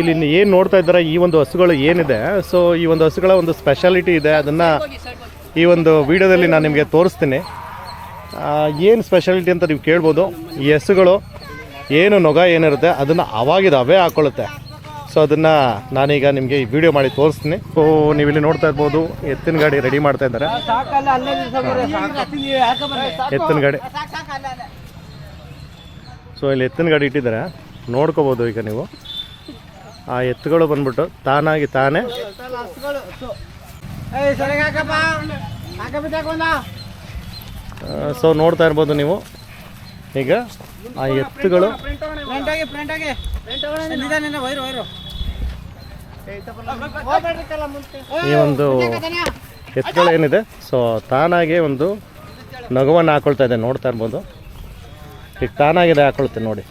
ಇಲ್ಲಿ ಏನು ನೋಡ್ತಾ ಇದ್ದಾರೆ? ಈ ಒಂದು ಹಸುಗಳು ಏನಿದೆ? ಸೊ ಈ ಒಂದು ಹಸುಗಳ ಒಂದು ಸ್ಪೆಷಾಲಿಟಿ ಇದೆ. ಅದನ್ನು ಈ ಒಂದು ವಿಡಿಯೋದಲ್ಲಿ ನಾನು ನಿಮಗೆ ತೋರಿಸ್ತೀನಿ. ಏನು ಸ್ಪೆಷಾಲಿಟಿ ಅಂತ ನೀವು ಕೇಳ್ಬೋದು. ಈ ಹಸುಗಳು ಏನು ನೊಗ ಏನಿರುತ್ತೆ, ಅದನ್ನು ಅವಾಗಿದ ಅವೇ ಹಾಕ್ಕೊಳ್ಳುತ್ತೆ ಸೊ ಅದನ್ನು ನಾನೀಗ ನಿಮಗೆ ಈ ವಿಡಿಯೋ ಮಾಡಿ ತೋರಿಸ್ತೀನಿ. ಸೊ ನೀವು ಇಲ್ಲಿ ನೋಡ್ತಾ ಇರ್ಬೋದು, ಎತ್ತಿನ ಗಾಡಿ ರೆಡಿ ಮಾಡ್ತಾ ಇದ್ದಾರೆ. ಎತ್ತಿನ ಗಾಡಿ. ಸೊ ಇಲ್ಲಿ ಎತ್ತಿನ ಗಾಡಿ ಇಟ್ಟಿದ್ದಾರೆ. ನೋಡ್ಕೋಬೋದು ಈಗ ನೀವು. ಆ ಎತ್ತುಗಳು ಬಂದ್ಬಿಟ್ಟು ತಾನಾಗಿ ತಾನೇ. ಸೊ ನೋಡ್ತಾ ಇರ್ಬೋದು ನೀವು. ಈಗ ಆ ಎತ್ತುಗಳು. ಈ ಒಂದು ಎತ್ತುಗಳೇನಿದೆ ಸೊ ತಾನಾಗೆ ಒಂದು ನಗುವನ್ನು ಹಾಕೊಳ್ತಾ ಇದೆ. ನೋಡ್ತಾ ಇರ್ಬೋದು. ಈಗ ತಾನಾಗಿದೆ ಹಾಕೊಳ್ತೆ ನೋಡಿ.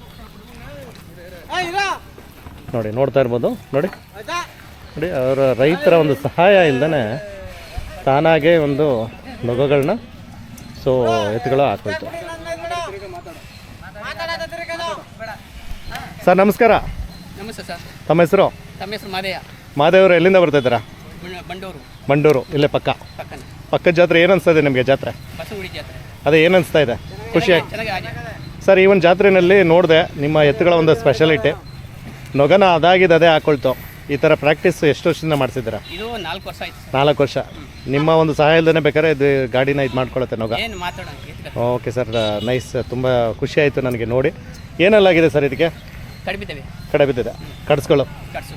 ನೋಡಿ ನೋಡ್ತಾ ಇರ್ಬೋದು. ನೋಡಿ. ನೋಡಿ ಅವರ ರೈತರ ಒಂದು ಸಹಾಯ ಇಲ್ಲದೇ ತಾನಾಗೆ ಒಂದು ನೊಗಗಳನ್ನ ಸೊ ಎತ್ತುಗಳು ಹಾಕೊಳ್ತು ಸರ್ ನಮಸ್ಕಾರ. ನಮಸ್ತೆ ಸರ್. ತಮ್ಮ ಹೆಸರು? ತಮ್ಮ ಹೆಸರು ಮಾದಯ್ಯ ಮಾದೇವರು ಎಲ್ಲಿಂದ ಬರ್ತಾ ಇದ್ದೀರಾ? ಬಂಡೂರು. ಮಂಡೂರು ಇಲ್ಲೇ ಪಕ್ಕ. ಪಕ್ಕದ ಜಾತ್ರೆ ಏನು ಅನಿಸ್ತಾ ಇದೆ ನಿಮಗೆ ಜಾತ್ರೆ? ಅದೇ ಏನು ಅನಿಸ್ತಾ ಇದೆ? ಖುಷಿಯಾಗಿ. ಸರ್ ಈ ಒಂದು ಜಾತ್ರೆಯಲ್ಲಿ ನೋಡಿದೆ ನಿಮ್ಮ ಎತ್ತುಗಳ ಒಂದು ಸ್ಪೆಷಾಲಿಟಿ ನೊಗನ ಅದಾಗಿದೆ ಅದೇ ಹಾಕೊಳ್ತು. ಈ ಥರ ಪ್ರಾಕ್ಟೀಸ್ ಎಷ್ಟು ವರ್ಷದಿಂದ ಮಾಡ್ಸಿದ್ದೀರ ಇದು ನಾಲ್ಕು ವರ್ಷ ಆಯ್ತು ಸರ್. ನಾಲ್ಕು ವರ್ಷ. ನಿಮ್ಮ ಒಂದು ಸಹಾಯ ಇಲ್ಲದೇ ಬೇಕಾದ್ರೆ ಇದು ಗಾಡಿನ ಇದು ಮಾಡ್ಕೊಳತ್ತೆ ನೊಗ. ಏನು ಮಾತಾಡೋಣ ಎತ್ಕ. ಓಕೆ ಸರ್ ನೈಸ್ ತುಂಬ ಖುಷಿ ಆಯಿತು ನನಗೆ ನೋಡಿ. ಏನೆಲ್ಲಾಗಿದೆ ಸರ್ ಇದಕ್ಕೆ? ಕಡೆ ಬಿದ್ದಿದೆ ಕಡಿಸ್ಕೊಳ್ಳು ಕಟ್ಸು.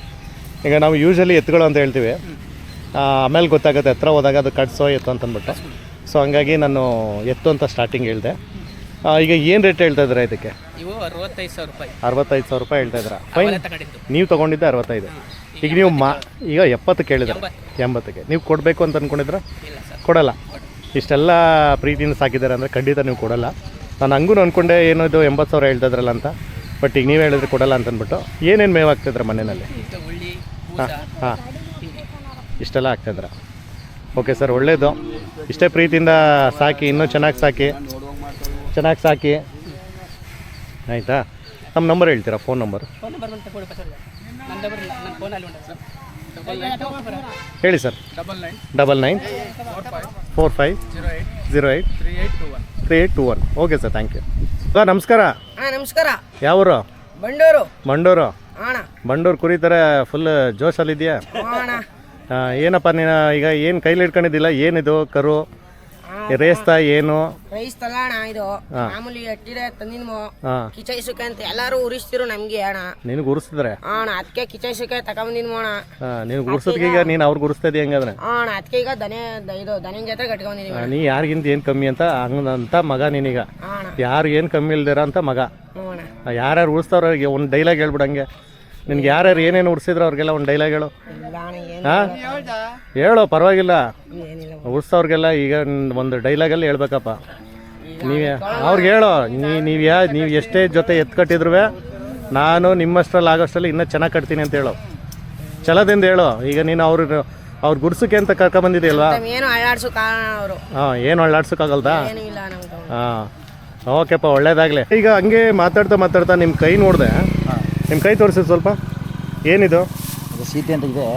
ಈಗ ನಾವು ಯೂಶಲಿ ಎತ್ತುಗಳು ಅಂತ ಹೇಳ್ತೀವಿ. ಆ, ಆಮೇಲೆ ಗೊತ್ತಾಗುತ್ತೆ ಹತ್ರ ಹೋದಾಗ ಅದು ಕಟ್ಸೋ ಎತ್ತು ಅಂತಂದ್ಬಿಟ್ಟು. ಸೊ ಹಂಗಾಗಿ ನಾನು ಎತ್ತು ಅಂತ ಸ್ಟಾರ್ಟಿಂಗ್ ಹೇಳಿದೆ ಈಗ ಏನು ರೇಟ್ ಹೇಳ್ತಾ ಇದ್ದೀರಾ ಇದಕ್ಕೆ? ಇವು ಅರವತ್ತೈದು ಸಾವಿರ ರೂಪಾಯಿ. ಅರವತ್ತೈದು ಸಾವಿರ ರೂಪಾಯಿ ಹೇಳ್ತಾ ಇದ್ದೀರಾ? ಫೈನ್ ಅವರೇ ತಗೊಂಡಿದ್ದು. ನೀವು ತಗೊಂಡಿದ್ದೆ ಅರವತ್ತೈದು. ಈಗ ನೀವು ಮಾ ಈಗ ಎಪ್ಪತ್ತು ಕೇಳಿದ್ರೆ ಎಂಬತ್ತು. ಎಂಬತ್ತಕ್ಕೆ. ನೀವು ಕೊಡಬೇಕು ಅಂತ ಅಂದ್ಕೊಂಡಿದ್ರೆ ಇಲ್ಲ ಸರ್. ಕೊಡಲ್ಲ. ಇಷ್ಟೆಲ್ಲ ಪ್ರೀತಿಯಿಂದ ಸಾಕಿದ್ದಾರೆ ಅಂದರೆ ಖಂಡಿತ ನೀವು ಕೊಡಲ್ಲ. ನಾನು ಹಂಗೂ ಅಂದ್ಕೊಂಡೆ ಏನೋ ಇದು ಎಂಬತ್ತು ಸಾವಿರ ಹೇಳ್ತಾ ಇದ್ರಲ್ಲ ಅಂತ. ಬಟ್ ಈಗ ನೀವು ಹೇಳಿದ್ರೆ ಕೊಡಲ್ಲ ಅಂತ ಅಂದ್ಬಿಟ್ಟು ಏನೇನು ಮೇವು ಹಾಕ್ತಿದ್ರ ಮನೆಯಲ್ಲಿ? ಈಗ ಉಳ್ಳಿ ಬೂಸ ಹಾಂ. ಹಿಂಗೆ ಇಷ್ಟೆಲ್ಲ ಹಾಕ್ತಿದ್ರ ಓಕೆ ಸರ್ ಒಳ್ಳೇದು. ಇಷ್ಟೇ ಪ್ರೀತಿಯಿಂದ ಸಾಕಿ ಇನ್ನೂ ಚೆನ್ನಾಗಿ ಸಾಕಿ. ಚೆನ್ನಾಗಿ ಸಾಕಿ. ಆಯಿತಾ? ನಮ್ಮ ನಂಬರ್ ಹೇಳ್ತೀರಾ ಫೋನ್ ನಂಬರ್ ಹೇಳಿ sir double nine double nine four five four five zero eight three eight two one three eight two one okay sir thank you sir ನಮಸ್ಕಾರ. ಹಾಂ ನಮಸ್ಕಾರ. ಯಾವೂರು? ಬಂಡೂರು. ಬಂಡೂರು. ಬಂಡೂರು ಕುರಿ ಥರ ಫುಲ್ ಜೋಶಲ್ಲಿದೆಯಾ ಏನಪ್ಪ ನೀನು ಈಗ ಏನು ಕೈಲಿ ಇಟ್ಕೊಂಡಿದ್ದಿಲ್ಲ ಏನಿದು? ಕರು? ರೇಸ್ತಾ ಏನು? ರೈಸ್ ತಲ ಅಣ್ಣ ಇದು ಮಾಮೂಲಿ ಎಟ್ಟಿದೆ ತಂದಿನ್ಮು. ಹಾಂ. ಕಿಚೈಸುಕೆ ಅಂತ ಎಲ್ಲಾರು ಉರಿಸ್ತಿರು ನಮ್ಗೆ ಅಣ್ಣ. ನಿನಗೆ ಉರಿಸಿದ್ರೆ ಅಣ್ಣ ಅದಕ್ಕೆ ಕಿಚೈಸುಕೆ ತಗೊಂಬಂದಿನ್ಮು ಅಣ್ಣ. ಹಾಂ ನಿನಗೆ ಈಗ ನೀನು ಅವ್ರಿಗೆ ಉರಿಸ್ತಾ ಇದೀಯ ಹಂಗಾದ್ರೆ? ಅಣ್ಣ ಅದಕ್ಕೆ ಈಗ ದನೆ ದ- ಇದು ದನಿನ ಜೊತೆ ಕಟ್ಕೊಂಡಿದೀವಿ ಆ, ನೀ ಯಾರಿಗಿಂತ ಏನು ಕಮ್ಮಿ ಅಂತ ಹಂಗಂತ ಮಗ ನೀನೀಗ. ಅಣ್ಣ. ಯಾರು ಏನು ಕಮ್ಮಿ ಇಲ್ದಿರ ಅಂತ ಮಗ. ಹ್ಞೂ ಅಣ್ಣ. ಆ, ಯಾರ್ಯಾರು ಉಳಿಸ್ತವ್ರಿಗೆ ಒಂದು ಡೈಲಾಗ್ ಹೇಳ್ಬಿಡಂಗೆ ನಿನ್ಗೆ ಯಾರ್ಯಾರು ಏನೇನು ಉಡ್ಸಿದ್ರು ಅವ್ರಿಗೆಲ್ಲ ಒಂದು ಡೈಲಾಗ್ ಹೇಳು. ಹಾಂ? ಹೇಳು ಪರವಾಗಿಲ್ಲ. ಏನಿಲ್ಲ ಉರ್ಸೋರ್ಗೆಲ್ಲ ಈಗ ಒಂದು ಡೈಲಾಗಲ್ಲಿ ಹೇಳ್ಬೇಕಪ್ಪ. ನೀವೇ ಅವ್ರಿಗೆ ಹೇಳು ನೀ ನೀವು ಯಾ ನೀವು ಎಷ್ಟೇ ಜೊತೆ ಎತ್ತು ಕಟ್ಟಿದ್ರು ನಾನು ನಿಮ್ಮಷ್ಟರಲ್ಲಿ ಆಗೋಷ್ಟರಲ್ಲಿ ಇನ್ನೂ ಚೆನ್ನಾಗಿ ಕಟ್ತೀನಿ ಅಂತ ಹೇಳು. ಛಲದಿಂದ ಹೇಳು. ಈಗ ನೀನು ಅವ್ರ ಅವ್ರ ಗುಡ್ಸಕ್ಕೆ ಅಂತ ಕರ್ಕೊಂಬಂದಿದೆಯಲ್ವಾ ಹಾಂ ಏನು ಅಳ್ಳಾಡ್ಸೋಕ್ಕಾಗಲ್ದಾ ಹಾಂ. ಓಕೆಪ್ಪ ಒಳ್ಳೇದಾಗಲಿ. ಈಗ ಹಂಗೆ ಮಾತಾಡ್ತಾ ಮಾತಾಡ್ತಾ ನಿಮ್ಮ ಕೈ ನೋಡಿದೆ. ನಿಮ್ಮ ಕೈ ತೋರಿಸೋದು ಸ್ವಲ್ಪ. ಏನಿದು? ಅದು ಸೀತೆ ಅಂತ ಇದೆ.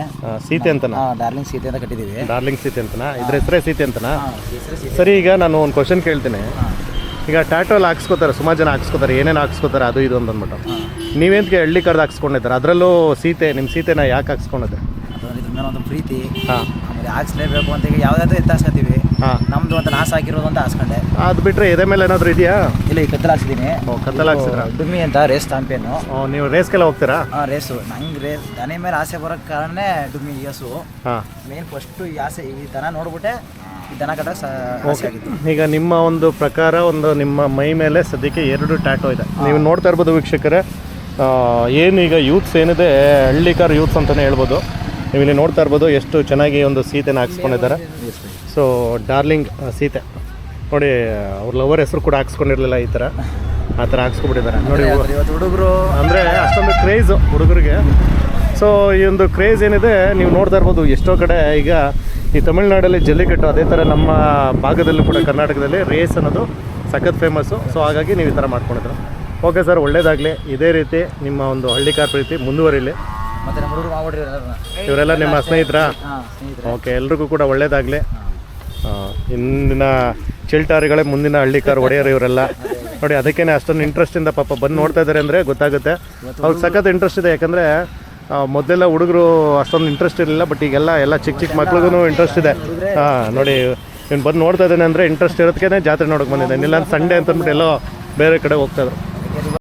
ಸೀತೆ ಅಂತನಾ? ಡಾರ್ಲಿಂಗ್ ಸೀತೆ ಅಂತ ಕಟ್ಟಿದ್ದೀವಿ. ಡಾರ್ಲಿಂಗ್ ಸೀತೆ ಅಂತನಾ? ಇದ್ರ ಹೆಸರೇ ಸೀತೆ ಅಂತನಾ? ಹೆಸರು ಸೀತೆ. ಸರಿ ಈಗ ನಾನು ಒಂದು ಕ್ವಶನ್ ಕೇಳ್ತೀನಿ. ಈಗ ಟ್ಯಾಟೋಲ್ ಹಾಕ್ಸ್ಕೊತಾರೆ ಸುಮಾರು ಜನ ಹಾಕ್ಸ್ಕೊತಾರೆ ಏನೇನು ಹಾಕ್ಸ್ಕೊತಾರೆ ಅದು ಇದು ಅಂತ ಅಂದ್ಬಿಟ್ಟು. ನೀವೇಂತಕ್ಕೆ ಹಳ್ಳಿ ಕಡ್ದು ಹಾಕ್ಸ್ಕೊಂಡಿದ್ದಾರೆ? ಅದರಲ್ಲೂ ಸೀತೆ ನಿಮ್ಮ ಸೀತೆನ ಯಾಕೆ ಹಾಕ್ಸ್ಕೊಂಡಿದ್ದೆ ಅದು ಇದ್ರ ಮೇಲೆ ಒಂದು ಪ್ರೀತಿ. ಹಾಂ. ಹಾಕ್ಸ್ಲೇಬೇಕು ಅಂತ ಈಗ ಯಾವುದಾದ್ರೂ ಎತ್ತ ಹಾಸ್ಕೊತೀವಿ ಹಾಂ. ನಮ್ದು ಅಂತ ನಾಶ ಹಾಕಿರೋದು ಅಂತ ಹಾಸ್ಕೊಂಡೆ. ಅದು ಬಿಟ್ರೆ ಎದೆ ಮೇಲೆ ಏನಾದರೂ ಇದೆಯಾ? ಇಲ್ಲ ಈ ಕತ್ತಲ ಹಾಕ್ಸಿದ್ದೀನಿ ಓ ಕತ್ತಲ್ ಹಾಕ್ಸಿದ್ರಾ? ಡುಮ್ಮಿ ಅಂತ ರೇಸ್ ಚಾಂಪಿಯನ್ ಓ, ನೀವು ರೇಸ್ಗೆಲ್ಲ ಹೋಗ್ತೀರಾ? ಆ ರೇಸು ನಂಗೆ ರೇಸ್ ದನ ಮೇಲೆ ಆಸೆ ಬರೋಕ್ಕೆ ಕಾರಣ ಡುಮ್ಮಿ ಯಸು ಹಾಂ. ಮೇನ್ ಫಸ್ಟು ಈ ಆಸೆ ಈ ದನ ನೋಡ್ಬಿಟ್ಟೆ ಈ ದನ ಕಟ್ಟಕ್ಕೆ ಸ ಆಸೆ ಆಗಿತ್ತು. ಈಗ ನಿಮ್ಮ ಒಂದು ಪ್ರಕಾರ ಒಂದು ನಿಮ್ಮ ಮೈ ಮೇಲೆ ಸದ್ಯಕ್ಕೆ ಎರಡು ಟ್ಯಾಟೋ ಇದೆ. ನೀವು ನೋಡ್ತಾ ಇರ್ಬೋದು ವೀಕ್ಷಕರೇ. ಆ, ಏನು ಈಗ ಯೂತ್ಸ್ ಏನಿದೆ ಹಳ್ಳಿಕಾರ್ ಯೂತ್ಸ್ ಅಂತಲೇ ಹೇಳ್ಬೋದು. ನೀವು ಇಲ್ಲಿ ನೋಡ್ತಾ ಇರ್ಬೋದು ಎಷ್ಟು ಚೆನ್ನಾಗಿ ಒಂದು ಸೀತೆನ ಹಾಕ್ಸ್ಕೊಂಡಿದ್ದಾರೆ. So darling Sita. ನೋಡಿ ಅವ್ರ ಲವರ್ ಹೆಸರು ಕೂಡ ಹಾಕ್ಸ್ಕೊಂಡಿರಲಿಲ್ಲ ಈ ಥರ ಆ ಥರ ಹಾಕ್ಸ್ಕೊಬಿಟ್ಟಿದ್ದಾರೆ ನೋಡಿ ಇವತ್ತು ಹುಡುಗರು ಅಂದರೆ ಅಷ್ಟೊಂದು ಕ್ರೇಜು ಹುಡುಗರಿಗೆ. ಸೊ ಈ ಒಂದು ಕ್ರೇಜ್ ಏನಿದೆ ನೀವು ನೋಡ್ತಾ ಇರ್ಬೋದು ಎಷ್ಟೋ ಕಡೆ ಈಗ ಈ ತಮಿಳ್ನಾಡಲ್ಲಿ ಜಲ್ಲಿಕಟ್ಟು ಅದೇ ಥರ ನಮ್ಮ ಭಾಗದಲ್ಲೂ ಕೂಡ ಕರ್ನಾಟಕದಲ್ಲಿ ರೇಸ್ ಅನ್ನೋದು ಸಖತ್ ಫೇಮಸ್ಸು ಸೊ ಹಾಗಾಗಿ ನೀವು ಈ ಥರ ಮಾಡ್ಕೊಂಡಿದ್ರು ಓಕೆ ಸರ್ ಒಳ್ಳೇದಾಗಲಿ. ಇದೇ ರೀತಿ ನಿಮ್ಮ ಒಂದು ಹಳ್ಳಿಕಾರ್ ಪ್ರೀತಿ ಮುಂದುವರಿಲಿ. ಮತ್ತು ನಮ್ಮ ಹುಡುಗರು ಮಾಡ್ಬಿಟ್ರಿ ಇವರೆಲ್ಲ ನಿಮ್ಮ ಸ್ನೇಹಿತರ ಹಾಂ ಸ್ನೇಹಿತರೆ? ಓಕೆ ಎಲ್ರಿಗೂ ಕೂಡ ಒಳ್ಳೇದಾಗಲಿ. ಇಂದಿನ ಚಿಲ್ಟಾರಿಗಳೇ ಮುಂದಿನ ಹಳ್ಳಿಕಾರ ಒಡೆಯರು ಇವರೆಲ್ಲ. ನೋಡಿ ಅದಕ್ಕೇನೆ ಅಷ್ಟೊಂದು ಇಂಟ್ರೆಸ್ಟಿಂದ ಪಾಪ ಬಂದು ನೋಡ್ತಾ ಇದ್ದಾರೆ ಅಂದರೆ ಗೊತ್ತಾಗುತ್ತೆ. ಅವ್ರಿಗೆ ಸಖತ್ ಇಂಟ್ರೆಸ್ಟ್ ಇದೆ ಯಾಕಂದರೆ ಮೊದಲೆಲ್ಲ ಹುಡುಗರು ಅಷ್ಟೊಂದು ಇಂಟ್ರೆಸ್ಟ್ ಇರಲಿಲ್ಲ ಬಟ್ ಈಗೆಲ್ಲ ಎಲ್ಲ ಚಿಕ್ಕ ಚಿಕ್ಕ ಮಕ್ಳಿಗೂ ಇಂಟ್ರೆಸ್ಟ್ ಇದೆ. ಹಾಂ ನೋಡಿ ಇವ್ನು ಬಂದು ನೋಡ್ತಾ ಇದ್ದಾನೆ ಅಂದರೆ ಇಂಟ್ರೆಸ್ಟ್ ಇರೋದಕ್ಕೆ ಜಾತ್ರೆ ನೋಡೋಕೆ ಬಂದಿದ್ದಾನೆ. ಇಲ್ಲ ಸಂಡೇ ಅಂತ ಅಂದ್ಬಿಟ್ಟು ಎಲ್ಲೋ ಬೇರೆ ಕಡೆ ಹೋಗ್ತಾ ಇದ್ರು.